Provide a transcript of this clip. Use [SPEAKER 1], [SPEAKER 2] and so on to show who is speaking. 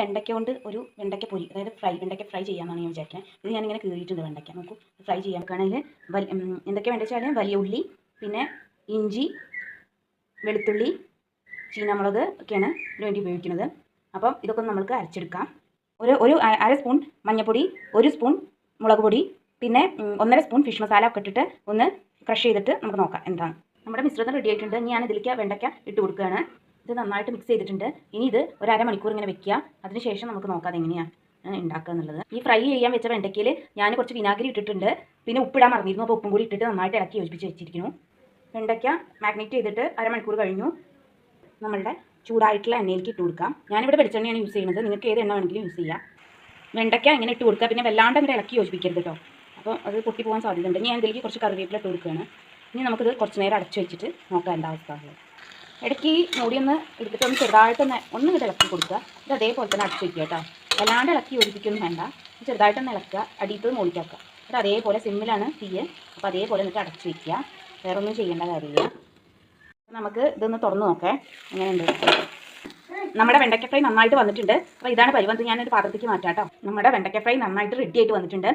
[SPEAKER 1] വെണ്ടയ്ക്ക കൊണ്ട് ഒരു വെണ്ടയ്ക്ക പൊരി അതായത് ഫ്രൈ വെണ്ടയ്ക്ക ഫ്രൈ ചെയ്യാമെന്നാണ് ഞാൻ വിചാരിക്കുന്നത് ഇത് ഞാനിങ്ങനെ കീറിയിട്ടുണ്ട് വെണ്ടയ്ക്ക. നമുക്ക് ഫ്രൈ ചെയ്യാൻ വലിയ എന്തൊക്കെ വേണ്ടത് വെച്ചാൽ വലിയ ഉള്ളി പിന്നെ ഇഞ്ചി വെളുത്തുള്ളി ചീനമുളക് ഒക്കെയാണ് വേണ്ടി ഉപയോഗിക്കുന്നത്. അപ്പം ഇതൊക്കെ നമുക്ക് അരച്ചെടുക്കാം. ഒരു ഒരു അര സ്പൂൺ മഞ്ഞൾപ്പൊടി ഒരു സ്പൂൺ മുളക് പൊടി പിന്നെ ഒന്നര സ്പൂൺ ഫിഷ് മസാല ഒക്കെ ഇട്ടിട്ട് ഒന്ന് ക്രഷ് ചെയ്തിട്ട് നമുക്ക് നോക്കാം എന്താണ്. നമ്മുടെ മിശ്രിതം റെഡി ആയിട്ടുണ്ട്. ഞാൻ ഇതിലേക്ക് വെണ്ടയ്ക്ക ഇട്ട് കൊടുക്കുകയാണ്. ഇത് നന്നായിട്ട് മിക്സ് ചെയ്തിട്ടുണ്ട്. ഇനി ഇത് ഒരു അരമണിക്കൂർ ഇങ്ങനെ വെക്കുക. അതിനുശേഷം നമുക്ക് നോക്കാം അതെങ്ങനെയാണ് ഉണ്ടാക്കുക എന്നുള്ളത്. ഈ ഫ്രൈ ചെയ്യാൻ വെച്ച വെണ്ടയ്ക്കയിൽ ഞാൻ കുറച്ച് വിനാഗിരി ഇട്ടിട്ടുണ്ട്. പിന്നെ ഉപ്പിടാൻ മറന്നിരുന്നു. അപ്പോൾ ഉപ്പും കൂടി ഇട്ടിട്ട് നന്നായിട്ട് ഇളക്കി യോജിപ്പിച്ച് വെച്ചിരിക്കുന്നു. വെണ്ടയ്ക്ക മാഗ്നേറ്റ് ചെയ്തിട്ട് അരമണിക്കൂർ കഴിഞ്ഞു. നമ്മളുടെ ചൂടായിട്ടുള്ള എണ്ണയിലേക്ക് ഇട്ട് കൊടുക്കാം. ഞാനിവിടെ വെളിച്ചെണ്ണയാണ് യൂസ് ചെയ്യുന്നത്. നിങ്ങൾക്ക് ഏത് എണ്ണ വേണമെങ്കിലും യൂസ് ചെയ്യാം. വെണ്ടയ്ക്ക ഇങ്ങനെ ഇട്ട് കൊടുക്കുക. പിന്നെ വല്ലാണ്ട് അങ്ങനെ ഇളക്കി യോജിപ്പിക്കരുത് കേട്ടോ അപ്പോൾ അത് പൊട്ടി പോകാൻ സാധ്യതയുണ്ട് ഞാൻ ഇതിലേക്ക് കുറച്ച് കറിവേപ്പില ഇട്ട് കൊടുക്കുകയാണ്. ഇനി നമുക്കിത് കുറച്ച് നേരം അടച്ചു വെച്ചിട്ട് നോക്കാം എന്താ അവസ്ഥ. ഇടയ്ക്ക് ഈ മൂടിയൊന്ന് എടുത്തിട്ട് ഒന്ന് ചെറുതായിട്ടൊന്ന് ഒന്ന് ഇത് ഇളക്കി കൊടുക്കുക. ഇത് അതേപോലെ തന്നെ അടച്ചു വയ്ക്കുക കേട്ടോ. വല്ലാണ്ട് ഇളക്കി യോജിപ്പിക്കൊന്നും വേണ്ട. ചെറുതായിട്ടൊന്ന് ഇളക്കുക. അടിയിട്ട് മുകളിലേക്കാക്കുക ഇത് അതേപോലെ സിമ്മിലാണ് തീയ് അപ്പോൾ അതേപോലെ എന്നിട്ട് അടച്ചു വയ്ക്കുക. വേറെ ഒന്നും ചെയ്യേണ്ട കാര്യമില്ല. നമുക്ക് ഇതൊന്ന് തുറന്നു നോക്കേ. എങ്ങനെയുണ്ട്? നമ്മുടെ വെണ്ടയ്ക്ക ഫ്രൈ നന്നായിട്ട് വന്നിട്ടുണ്ട്. അപ്പോൾ ഇതാണ് പരിവന്ത് ഞാനൊരു പാത്രത്തേക്ക് മാറ്റാം കേട്ടോ. നമ്മുടെ വെണ്ടയ്ക്ക ഫ്രൈ നന്നായിട്ട് റെഡി ആയിട്ട് വന്നിട്ടുണ്ട്.